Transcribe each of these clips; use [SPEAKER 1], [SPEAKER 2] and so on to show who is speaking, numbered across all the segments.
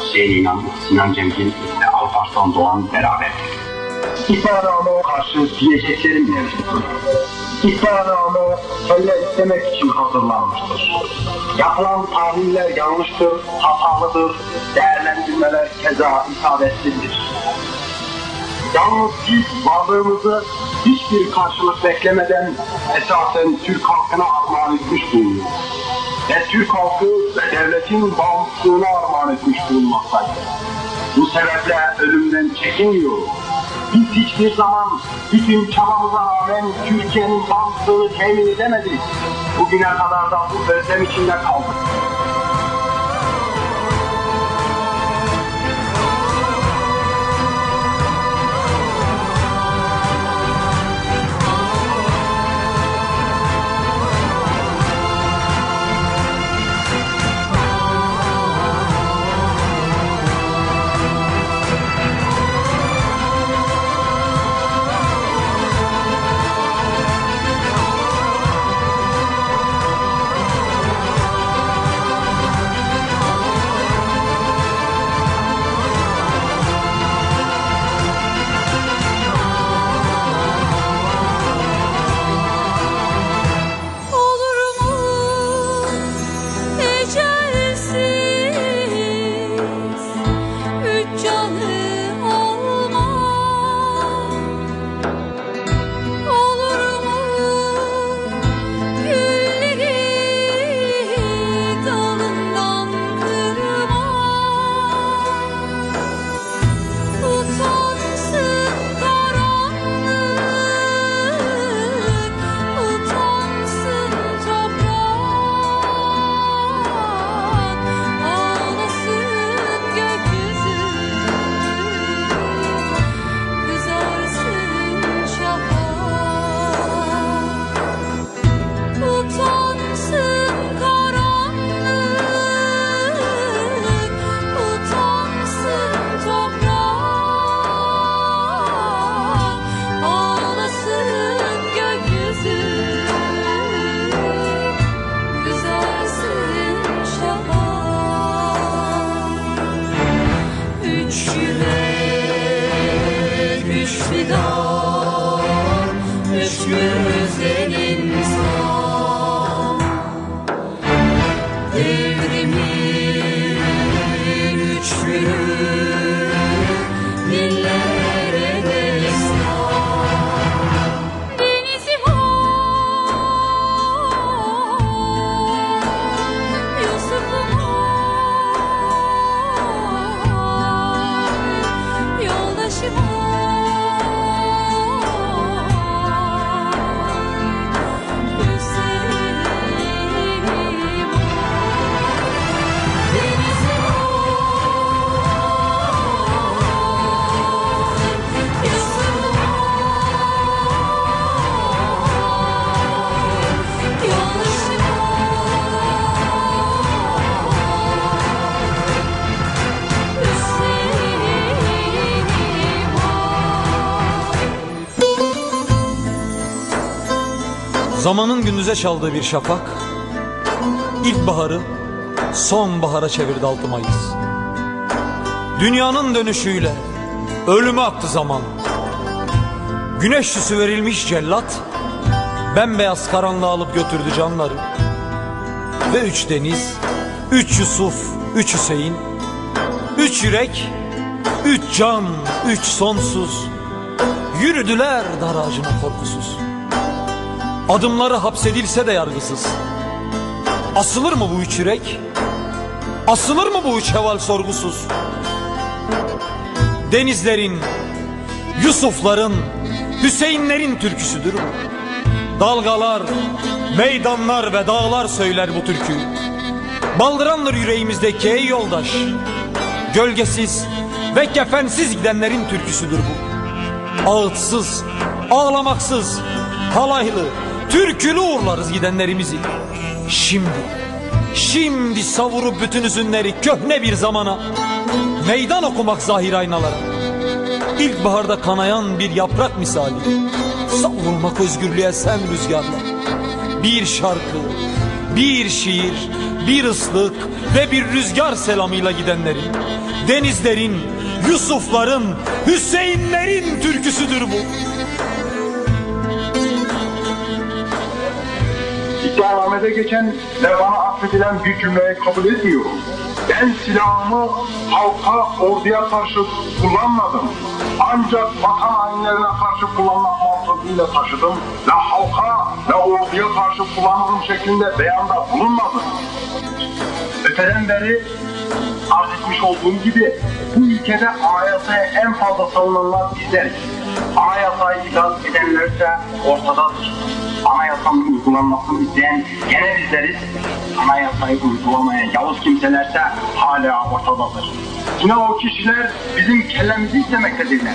[SPEAKER 1] Hüseyin İnan, Sinan Cemgin ve Alparslan Doğan beraber. İhbarnameye karşı diyeceklerim mevcuttur. İhbarname kelle istemek için hazırlanmıştır. Yapılan tahminler yanlıştır, hatalıdır, değerlendirmeler keza isabetsizdir. Yalnız biz varlığımızı hiçbir karşılık beklemeden esasen Türk halkına armağan etmiş bulunuyoruz. Ve Türk halkı ve devletin bağımsızlığına armağan etmiş bulunmaktayız. Bu sebeple ölümden çekinmiyor. Biz hiçbir zaman bütün çabamıza rağmen Türkiye'nin bağımsızlığını temin edemedik. Bugüne kadar da bu özlem içinde kaldık.
[SPEAKER 2] Üç yürek, üç fidan, üç güzel
[SPEAKER 3] Zamanın gündüze çaldığı bir şafak İlkbaharı sonbahara çevirdi altı Mayıs. Dünyanın dönüşüyle ölüme aktı zaman. Güneş süsü verilmiş cellat Bembeyaz karanlığı alıp götürdü canları. Ve üç deniz Üç Yusuf Üç Hüseyin Üç yürek Üç can Üç sonsuz. Yürüdüler dar ağacına korkusuz Adımları hapsedilse de yargısız. Asılır mı bu üç yürek? Asılır mı bu üç heval sorgusuz? Denizlerin, Yusufların, Hüseyinlerin türküsüdür bu. Dalgalar, meydanlar ve dağlar söyler bu türküyü. Baldırandır yüreğimizdeki ey yoldaş. Gölgesiz ve kefensiz gidenlerin türküsüdür bu. Ağıtsız, ağlamaksız, halaylı, türkülü uğurlarız gidenlerimizi. Şimdi, şimdi savurup bütün üzünleri köhne bir zamana, meydan okumak zahir aynalara. İlkbaharda kanayan bir yaprak misali, savrulmak özgürlüğe sen rüzgarla. Bir şarkı, bir şiir, bir ıslık, ve bir rüzgar selamıyla gidenleri, denizlerin, Yusufların, Hüseyinlerin türküsüdür bu.
[SPEAKER 1] İddianamede geçen ve bana affedilen bir cümleyi kabul etmiyorum. Ben silahımı halka, orduya karşı kullanmadım. Ancak vatan hainlerine karşı kullanmak mantığıyla taşıdım ve halka ve orduya karşı kullanırım şeklinde beyanda bulunmadım. Öteden beri arz etmiş olduğum gibi bu ülkede anayasaya en fazla savunanlar bizleriz. Anayasayı itaat edenlerse ortadadır. Anayasanın uygulanmasını isteyen gene bizleriz. Anayasayı uygulamayan yavuz kimselerse hala ortadadır. Yine o kişiler bizim kellemizi istemektedirler.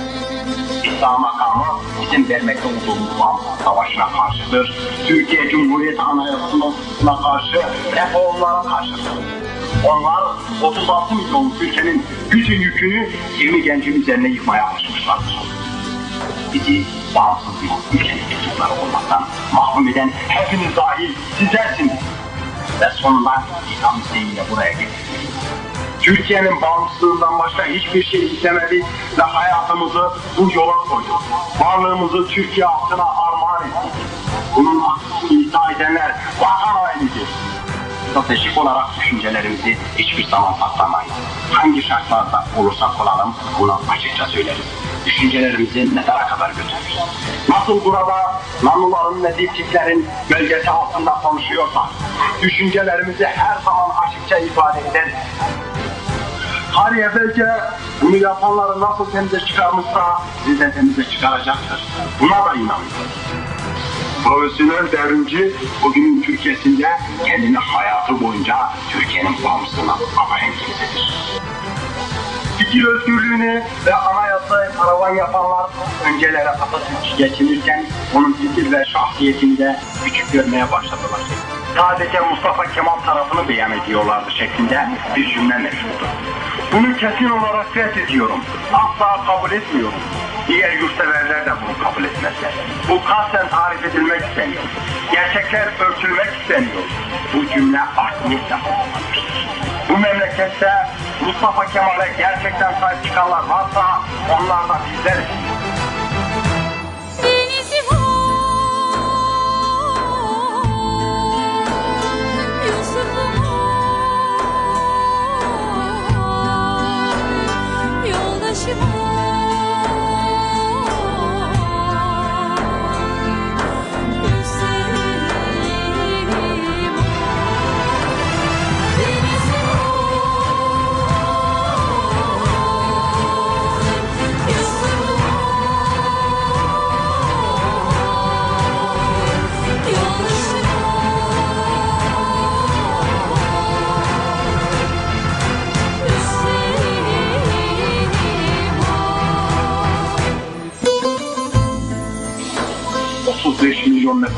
[SPEAKER 1] İslam makamı bizim vermekte olduğumuz bağımsızlık savaşına karşıdır. Türkiye Cumhuriyeti Anayasası'na karşı reformlara karşıdır. Onlar 36 milyon ülkenin bütün yükünü 20 gencin üzerine yıkmaya alışmışlardır. Bizi bağımsız bir ülkenin mensupları olmaktan mahrum eden hepiniz dahil sizlersiniz. Ve sonunda İslam isteğiyle buraya getirdiniz. Türkiye'nin bağımsızlığından başka hiçbir şey istemedik ve hayatımızı bu yola koyduk. Varlığımızı Türkiye halkına armağan ettik. Bunun aksini iddia edenler vatan hainidir. Stratejik olarak düşüncelerimizi hiçbir zaman saklamayız. Hangi şartlarda olursak olalım bunu açıkça söyleriz. Düşüncelerimizi ne kadar götürürüz. Nasıl burada nanuların ve dipçiklerin gölgesi altında konuşuyorsak düşüncelerimizi her zaman açıkça ifade ederiz. Tarih belki bunu yapanları nasıl temize çıkarmışsa siz de temize çıkaracaktır. Buna da inanıyorum. Profesyonel devrimci bugünün Türkiye'sinde kendini hayatı boyunca Türkiye'nin bağımsızlığına adayan kimsedir. Fikir özgürlüğünü ve anayasayı paravan yapanlar öncelere Atatürk'ü geçinirken onun fikir ve şahsiyetini de küçük görmeye başladılar. Sadece Mustafa Kemal tarafını beyan ediyorlardı şeklinde bir cümle mevcuttu. Bunu kesin olarak reddediyorum. Asla kabul etmiyorum. Diğer yurtseverler de bunu kabul etmezler. Bu kasten tarif edilmek isteniyor. Gerçekler örtülmek isteniyor. Bu cümle niyetle kullanılmıştır. Bu memlekette Mustafa Kemal'e gerçekten sahip çıkanlar varsa onlar da bizleriz.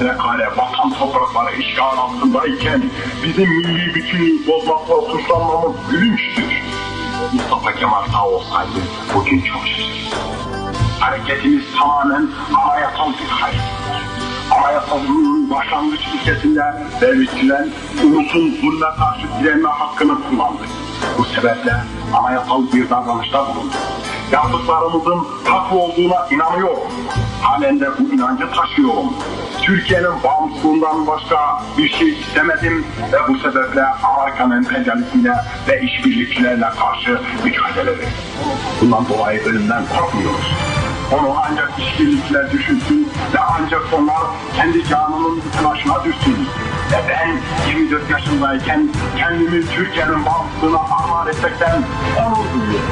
[SPEAKER 1] Milyon metrekare vatan toprakları işgal altındayken bizim milli bütünlüğü bozmakla suçlanmamız gülünçtür. Mustafa Kemal sağ olsaydı bugün şaşırırdı. Hareketimiz tamamen anayasal bir harekettir. Anayasalının başlangıç ülkesinde devletçiler ulusun zulme karşı direnme hakkını kullandı. Bu sebeple anayasal bir davranışta bulundu. Yaptıklarımızın haklı olduğuna inanıyorum. Halen de bu inancı taşıyorum. Türkiye'nin bağımsızlığından başka bir şey istemedim ve bu sebeple Amerikan emperyalizmine ve işbirlikçilerle karşı mücadele ettim. Bundan dolayı ölümden korkmuyoruz. Onu ancak işbirlikçiler düşünsün ve ancak onlar kendi canının yüklaşına düşsün. Ve ben 24 yaşındayken kendimi Türkiye'nin bağımsızlığına armağan etmekten onur duyuyorum.